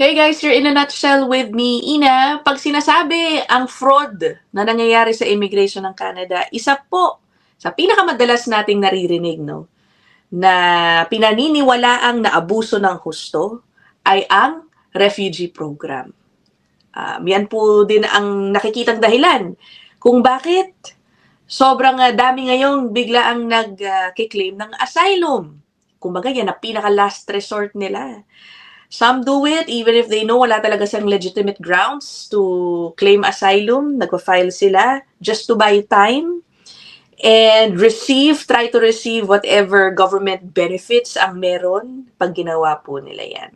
Hey guys, you're in a nutshell with me, Ina. Pag sinasabi ang fraud na nangyayari sa immigration ng Canada, isa po sa pinakamadalas nating naririnig, no? Na pinaniniwalaang na abuso ng husto ay ang refugee program. Um, yan po din ang nakikitang dahilan kung bakit sobrang ah, dami ngayong bigla ang nag-claim ng asylum. Kumbaga yan ang pinaka-last resort nila. Some do it even if they know wala talaga siyang legitimate grounds to claim asylum. Nagpa-file sila just to buy time and receive, try to receive whatever government benefits ang meron pag ginawa po nila yan.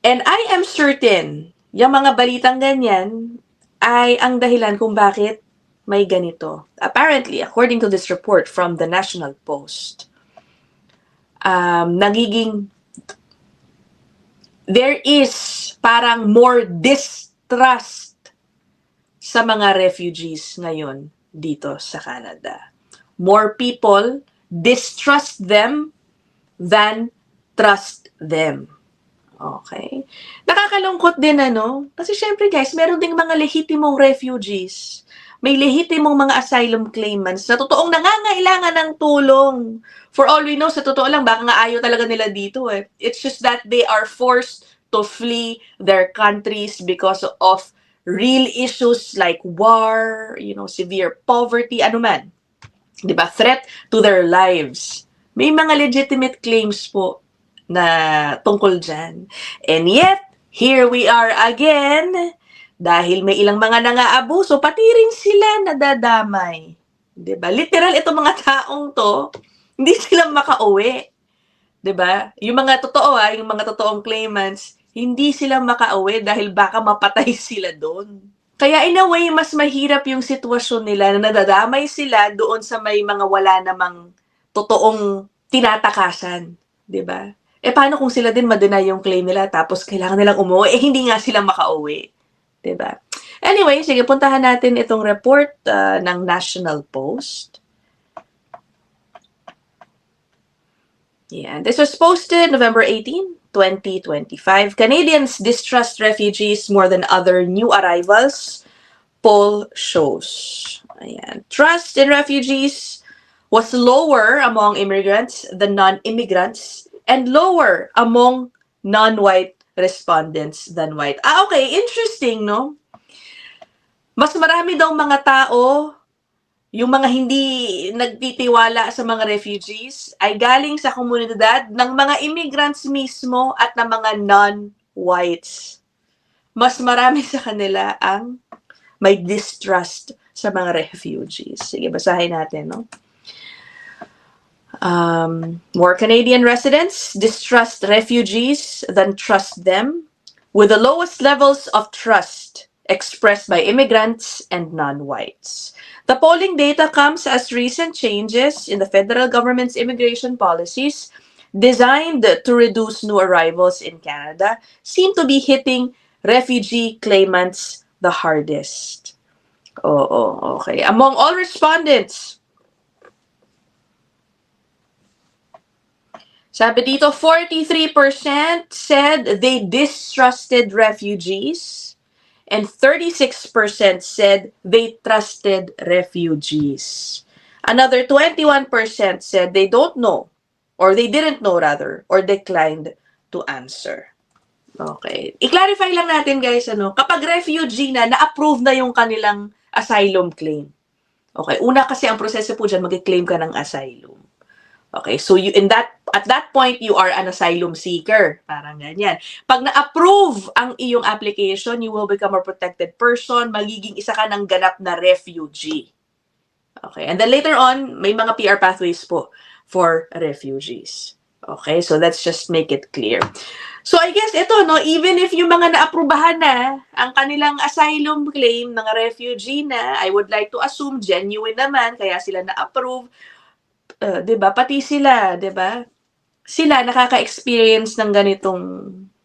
And I am certain, yung mga balitang ganyan ay ang dahilan kung bakit may ganito. Apparently, according to this report from the National Post, um, nagiging there is parang more distrust sa mga refugees ngayon dito sa Canada. More people distrust them than trust them. Okay? Nakakalungkot din ano? Kasi syempre guys, meron ding mga lehitimong refugees. May lehitimong mga asylum claimants na totoong nangangailangan ng tulong. For all we know, sa totoo lang, baka nga ayaw talaga nila dito eh. It's just that they are forced to flee their countries because of real issues like war, you know, severe poverty, ano man. 'Di ba? Threat to their lives. May mga legitimate claims po na tungkol dyan. And yet, here we are again, dahil may ilang mga nangaabuso, pati rin sila nadadamay. ba? Literal, itong mga taong to, hindi sila makauwi. ba? Yung mga totoo ah, yung mga totoong claimants, hindi sila makauwi dahil baka mapatay sila doon. Kaya in a way, mas mahirap yung sitwasyon nila na nadadamay sila doon sa may mga wala namang totoong tinatakasan. ba? Eh paano kung sila din ma-deny yung claim nila tapos kailangan nilang umuwi? Eh hindi nga sila makauwi. 'Di ba? Anyway, sige, puntahan natin itong report uh, ng National Post. Yeah, this was posted November 18, 2025. Canadians distrust refugees more than other new arrivals. Poll shows. Ayan. Trust in refugees was lower among immigrants than non-immigrants and lower among non-white respondents than white. Ah, okay. Interesting, no? Mas marami daw mga tao yung mga hindi nagtitiwala sa mga refugees ay galing sa komunidad ng mga immigrants mismo at ng mga non-whites. Mas marami sa kanila ang may distrust sa mga refugees. Sige, basahin natin, no? Um, more Canadian residents distrust refugees than trust them, with the lowest levels of trust expressed by immigrants and non-whites. The polling data comes as recent changes in the federal government's immigration policies designed to reduce new arrivals in Canada seem to be hitting refugee claimants the hardest. Oh, oh, okay. Among all respondents, sabi dito, 43% said they distrusted refugees and 36% said they trusted refugees. Another 21% said they don't know, or they didn't know rather, or declined to answer. Okay. I-clarify lang natin guys, ano, kapag refugee na, na-approve na yung kanilang asylum claim. Okay, una kasi ang proseso po dyan, mag-claim ka ng asylum. Okay, so you in that at that point you are an asylum seeker, parang ganyan. Pag na-approve ang iyong application, you will become a protected person, magiging isa ka ng ganap na refugee. Okay, and then later on, may mga PR pathways po for refugees. Okay, so let's just make it clear. So I guess ito no, even if yung mga naaprubahan na ang kanilang asylum claim, mga refugee na, I would like to assume genuine naman kaya sila na-approve uh, 'di ba? Pati sila, 'di ba? Sila nakaka-experience ng ganitong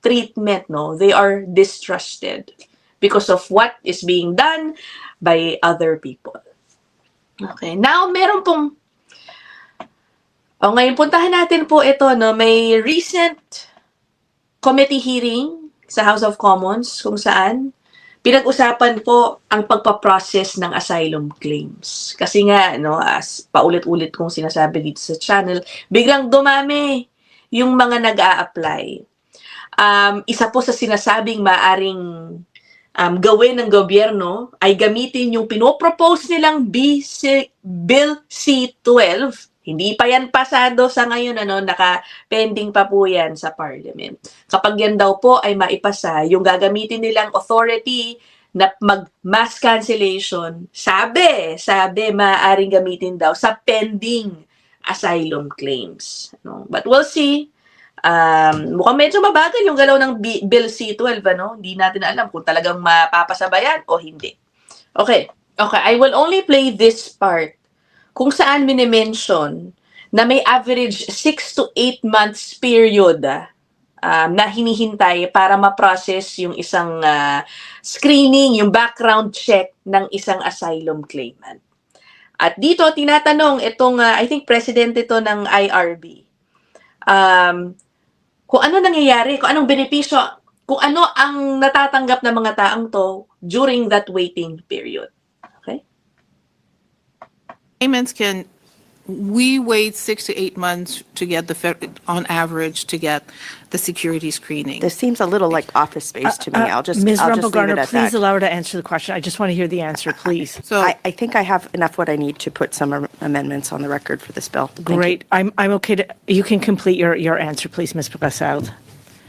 treatment, no? They are distrusted because of what is being done by other people. Okay. Now, meron pong Oh, ngayon puntahan natin po ito, no? May recent committee hearing sa House of Commons kung saan pinag-usapan po ang pagpaprocess ng asylum claims. Kasi nga, no, as paulit-ulit kong sinasabi dito sa channel, biglang dumami yung mga nag apply Um, isa po sa sinasabing maaring um, gawin ng gobyerno ay gamitin yung pinopropose nilang BC, Bill C-12. Hindi pa yan pasado sa ngayon, ano, naka-pending pa po yan sa Parliament. Kapag yan daw po ay maipasa, yung gagamitin nilang authority na mag-mass cancellation, sabi, sabi, maaaring gamitin daw sa pending asylum claims. No? But we'll see. Um, mukhang medyo mabagal yung galaw ng B- Bill C-12, ano? Hindi natin alam kung talagang mapapasabayan o hindi. Okay. Okay, I will only play this part kung saan minimension na may average 6 to 8 months period um, na hinihintay para ma-process yung isang ah, screening, yung background check ng isang asylum claimant. At dito, tinatanong itong, ah, I think, president ito ng IRB. Um, kung ano nangyayari, kung anong benepisyo, kung ano ang natatanggap ng mga taong to during that waiting period. Okay? Payments can, we wait six to eight months to get the, fe- on average, to get the security screening. This seems a little like office space to me. Uh, I'll just, Ms. I'll just leave it Rumble-Garner, at please that. allow her to answer the question. I just want to hear the answer, please. So, I, I think I have enough what I need to put some am- amendments on the record for this bill. Thank you. Great. I'm, I'm okay to, you can complete your, your answer, please, Ms. Brassard.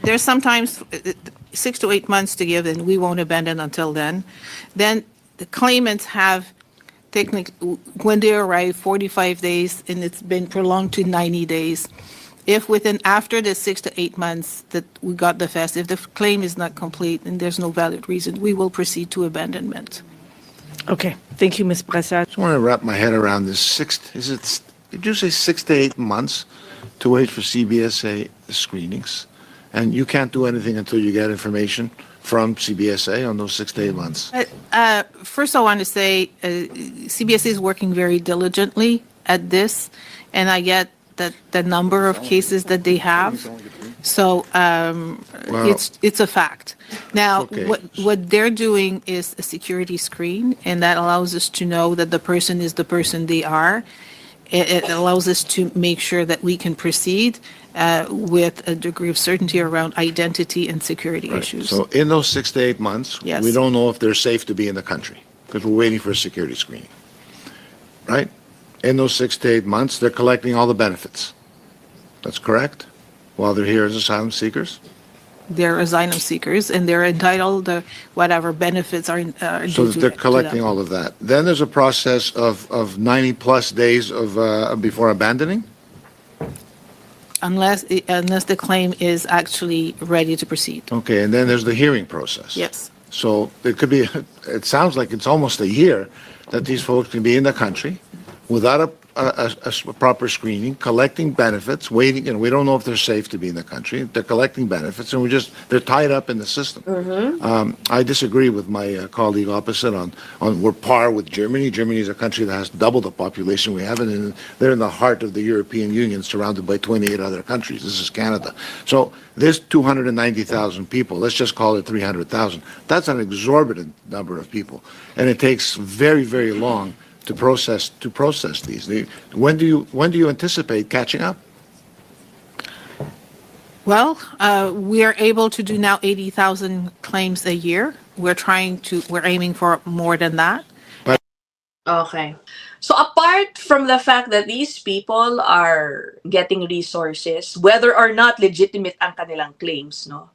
there's sometimes uh, uh, six to eight months to give, and we won't abandon until then. Then the claimants have technically, when they arrive, 45 days, and it's been prolonged to 90 days. If within, after the six to eight months that we got the fest, if the claim is not complete and there's no valid reason, we will proceed to abandonment. Okay, thank you, Ms. Brassard. I just want to wrap my head around this six, is it, did you say six to eight months to wait for CBSA screenings? And you can't do anything until you get information from CBSA on those six to eight months? Uh, uh, First, I want to say, uh, CBS is working very diligently at this, and I get that the number of cases that they have. So um, Well- it's, it's a fact. Now, Okay. what, what they're doing is a security screen, and that allows us to know that the person is the person they are. It, allows us to make sure that we can proceed uh, with a degree of certainty around identity and security issues. So in those six to eight months, Yes. we don't know if they're safe to be in the country because we're waiting for a security screening. Right? In those six to eight months, they're collecting all the benefits. That's correct? While they're here as asylum seekers? They're asylum seekers and they're entitled to whatever benefits are uh, So due to they're to collecting them. all of that. Then there's a process of, of 90-plus days of, uh, before abandoning? Unless, unless the claim is actually ready to proceed. Okay, and then there's the hearing process. Yes. So it could be, it sounds like it's almost a year that these folks can be in the country without a, a, a- a proper screening, collecting benefits, waiting, and we don't know if they're safe to be in the country. They're collecting benefits and we're just, they're tied up in the system. Um, I disagree with my uh, colleague opposite on, on we're par with Germany. Germany is a country that has double the population we have and they're in the heart of the European Union surrounded by 28 other countries. This is Canada. So this 290,000 people, let's just call it 300,000. That's an exorbitant number of people. And it takes very, very long to process, to process these. The- When do you, when do you anticipate catching up? Well, uh, we are able to do now 80,000 claims a year. We're trying to, we're aiming for more than that. Okay. So apart from the fact that these people are getting resources, whether or not legitimate ang kanilang claims, no?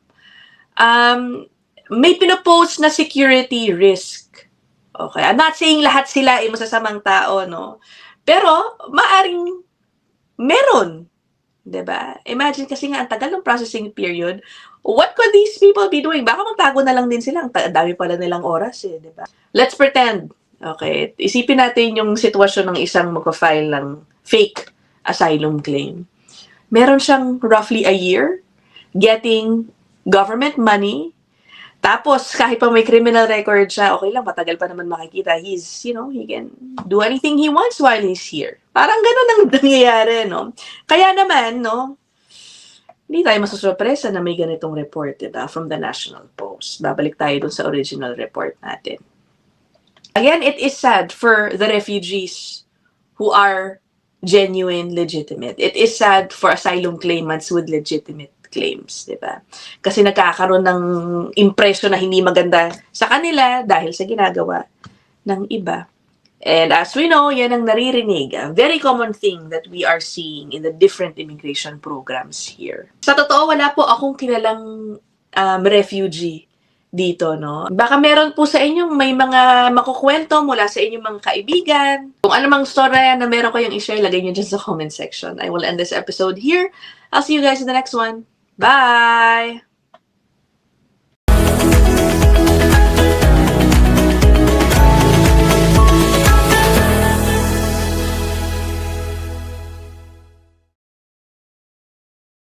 Um, may pinopost na security risk. Okay. I'm not saying lahat sila ay masasamang tao, no? Pero, maaring meron. 'Di ba? Imagine kasi nga, ang tagal ng processing period. What could these people be doing? Baka magtago na lang din sila. Ang dami pala nilang oras eh, 'di ba? Let's pretend. Okay, isipin natin yung sitwasyon ng isang magpa-file ng fake asylum claim. Meron siyang roughly a year getting government money. Tapos, kahit pa may criminal record siya, okay lang, matagal pa naman makikita. He's, you know, he can do anything he wants while he's here. Parang ganun ang nangyayari, no? Kaya naman, no, hindi tayo masusurpresa na may ganitong report, diba, from the National Post. Babalik tayo dun sa original report natin. Again, it is sad for the refugees who are genuine, legitimate. It is sad for asylum claimants with legitimate claims, di ba? Kasi nagkakaroon ng impression na hindi maganda sa kanila dahil sa ginagawa ng iba. And as we know, yan ang naririnig. A very common thing that we are seeing in the different immigration programs here. Sa totoo, wala po akong kilalang um, refugee dito, no? Baka meron po sa inyong may mga makukwento mula sa inyong mga kaibigan. Kung ano mang storya na meron kayong i-share, lagay nyo dyan sa comment section. I will end this episode here. I'll see you guys in the next one. Bye!